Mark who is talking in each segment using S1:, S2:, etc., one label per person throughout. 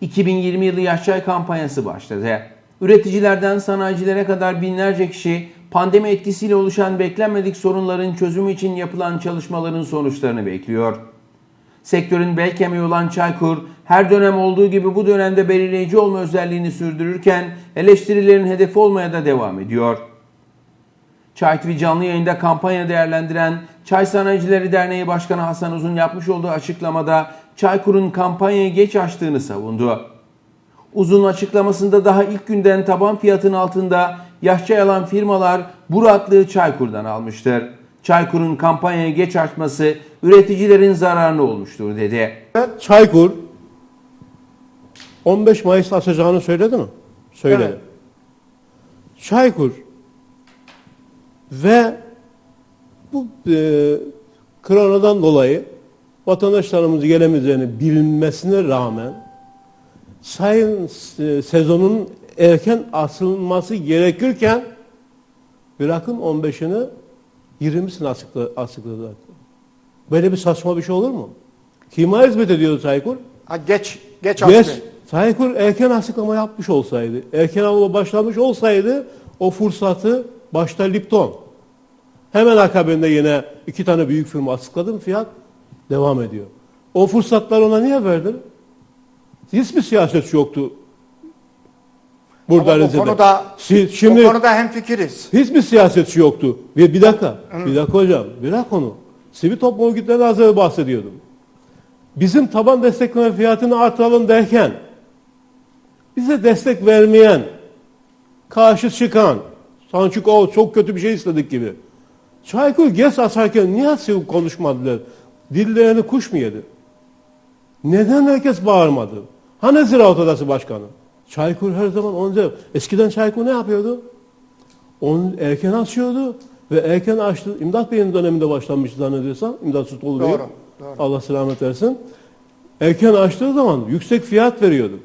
S1: 2020 yılı Yaş Çay kampanyası başladı. Üreticilerden sanayicilere kadar binlerce kişi pandemi etkisiyle oluşan beklenmedik sorunların çözümü için yapılan çalışmaların sonuçlarını bekliyor. Sektörün bel kemiği olan Çaykur, her dönem olduğu gibi bu dönemde belirleyici olma özelliğini sürdürürken eleştirilerin hedefi olmaya da devam ediyor. Çay TV canlı yayında kampanya değerlendiren Çay Sanayicileri Derneği Başkanı Hasan Uzun yapmış olduğu açıklamada Çaykur'un kampanyayı geç açtığını savundu. Uzun açıklamasında daha ilk günden taban fiyatın altında yaşça alan firmalar bu rahatlığı Çaykur'dan almıştır. Çaykur'un kampanyayı geç açması üreticilerin zararına olmuştur dedi.
S2: Çaykur 15 Mayıs açacağını söyledi mi? Söyledi.
S3: Evet.
S2: Çaykur ve bu e, koronadan dolayı vatandaşlarımız gelemeyeceğini bilinmesine rağmen sayın e, sezonun erken asılması gerekirken bırakın 15'ini 20'sini açıkladı. açıkladı. Böyle bir saçma bir şey olur mu? Kime hizmet ediyordu Çaykur?
S3: Ha, geç, geç
S2: Geç.
S3: açtı.
S2: Çaykur erken açıklama yapmış olsaydı, erken alma başlamış olsaydı o fırsatı başta Lipton. Hemen akabinde yine iki tane büyük firma açıkladım fiyat devam ediyor. O fırsatları ona niye verdin? Hiçbir siyasetçi yoktu. Burada
S3: Ama bu konuda,
S2: Si- şimdi
S3: bu konuda hemfikiriz.
S2: hiçbir siyasetçi yoktu. Bir, bir dakika, bir dakika hocam, bırak onu. Sivil toplum örgütleri az önce bahsediyordum. Bizim taban destekleme fiyatını artıralım derken, bize destek vermeyen, karşı çıkan, sanki o çok kötü bir şey istedik gibi. Çaykur GES açarken niye konuşmadılar? Dillerini kuş mu yedi? Neden herkes bağırmadı? Hani Ziraat Odası Başkanı? Çaykur her zaman onca... Eskiden Çaykur ne yapıyordu? Onu erken açıyordu ve erken açtı. İmdat Bey'in döneminde başlanmış zannediyorsam. İmdat Sütoğlu Bey.
S3: Doğru, doğru.
S2: Allah selamet versin. Erken açtığı zaman yüksek fiyat veriyordu.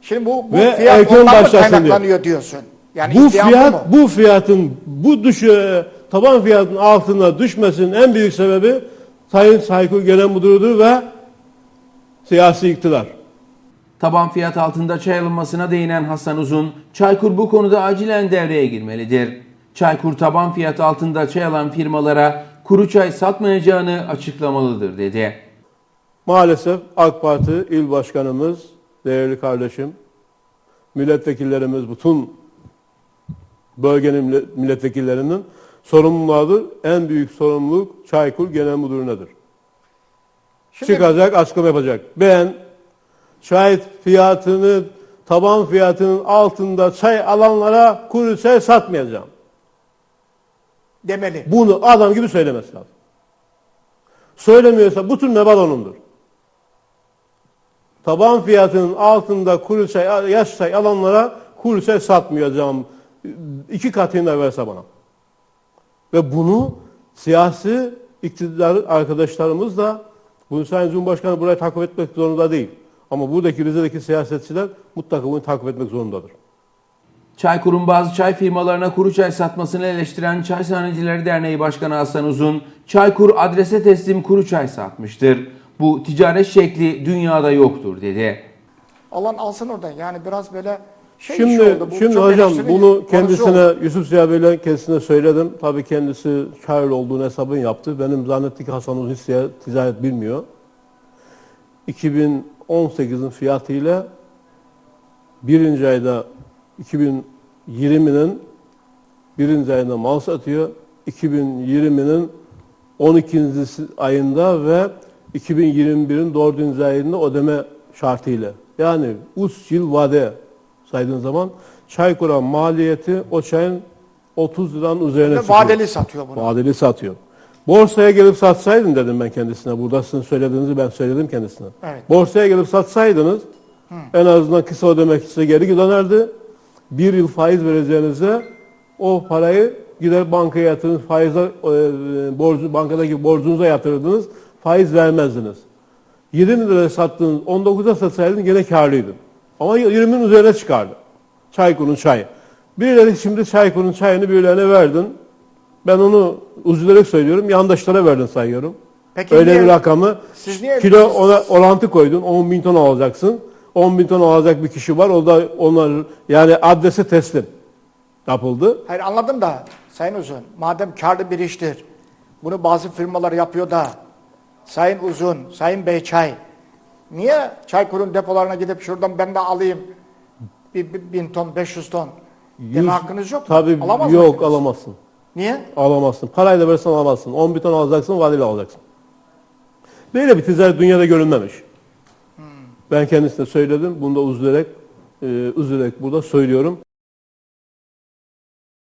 S3: Şimdi bu, bu
S2: Ve
S3: fiyat
S2: erken
S3: ondan mı kaynaklanıyor diyorsun? Yani
S2: bu fiyat bu fiyatın bu düşü taban fiyatın altına düşmesinin en büyük sebebi Sayın Sayko Genel Müdürü'dür ve siyasi iktidar.
S1: Taban fiyat altında çay alınmasına değinen Hasan Uzun, Çaykur bu konuda acilen devreye girmelidir. Çaykur taban fiyat altında çay alan firmalara kuru çay satmayacağını açıklamalıdır dedi.
S2: Maalesef AK Parti il başkanımız, değerli kardeşim, milletvekillerimiz, bütün bölgenin millet- milletvekillerinin sorumluluğudur. En büyük sorumluluk Çaykur Genel Müdürü'nedir.
S3: Şimdi
S2: Çıkacak, açıklama yapacak. Ben çay fiyatını, taban fiyatının altında çay alanlara kuru çay satmayacağım.
S3: demeli.
S2: Bunu adam gibi söylemesi lazım. Söylemiyorsa bütün nebal onundur. Taban fiyatının altında kuru çay, yaş çay alanlara kuru çay satmayacağım. İki katını da verse bana. Ve bunu siyasi iktidar arkadaşlarımız da bunu Sayın Cumhurbaşkanı burayı takip etmek zorunda değil. Ama buradaki Rize'deki siyasetçiler mutlaka bunu takip etmek zorundadır.
S1: Çaykur'un bazı çay firmalarına kuru çay satmasını eleştiren Çay Sanayicileri Derneği Başkanı Hasan Uzun, Çaykur adrese teslim kuru çay satmıştır. Bu ticaret şekli dünyada yoktur dedi.
S3: Alan alsın oradan. Yani biraz böyle şey
S2: Şimdi,
S3: oldu. Bu
S2: şimdi hocam bunu kendisine
S3: oldu.
S2: Yusuf Ziya Bey'le kendisine söyledim. Tabii kendisi kâr olduğunu hesabını yaptı. Benim zannettik Hasan Uzun ticaret- ticaret bilmiyor. 2018'in fiyatıyla birinci ayda 2020'nin birinci ayında mal satıyor. 2020'nin 12. ayında ve 2021'in 4. ayında ödeme şartıyla. Yani 3 yıl vade saydığın zaman Çaykur'a maliyeti o çayın 30 liranın üzerine
S3: Ve
S2: çıkıyor.
S3: vadeli satıyor bunu.
S2: Vadeli satıyor. Borsaya gelip satsaydın dedim ben kendisine. Burada sizin söylediğinizi ben söyledim kendisine.
S3: Evet.
S2: Borsaya gelip satsaydınız en azından kısa ödemek size geri dönerdi. Bir yıl faiz vereceğinize o parayı gider bankaya yatırır, faize, e, borcu, bankadaki borcunuza yatırırdınız, faiz vermezdiniz. 20 liraya sattığınız 19'a satsaydın gene karlıydın. Ama 20'nin üzerine çıkardı. Çaykur'un çayı. Birileri şimdi Çaykur'un çayını birilerine verdin. Ben onu üzülerek söylüyorum. Yandaşlara verdin sayıyorum.
S3: Peki
S2: Öyle
S3: niye-
S2: bir rakamı
S3: Siz niye-
S2: kilo ona orantı koydun. 10 bin ton alacaksın. 10 bin ton alacak bir kişi var. O da onlar yani adrese teslim yapıldı.
S3: Hayır anladım da Sayın Uzun madem karlı bir iştir bunu bazı firmalar yapıyor da Sayın Uzun, Sayın Beyçay niye Çaykur'un depolarına gidip şuradan ben de alayım bir, bir bin ton, 500 ton deme
S2: Yüz-
S3: hakkınız yok mu?
S2: Tabii
S3: Alamaz
S2: yok alamazsın.
S3: Niye?
S2: Alamazsın. Parayla versen alamazsın. 10 bin ton alacaksın, vadeli alacaksın. Böyle bir ticaret dünyada görülmemiş. Ben kendisine söyledim. Bunu da üzülerek, e, üzülerek burada söylüyorum.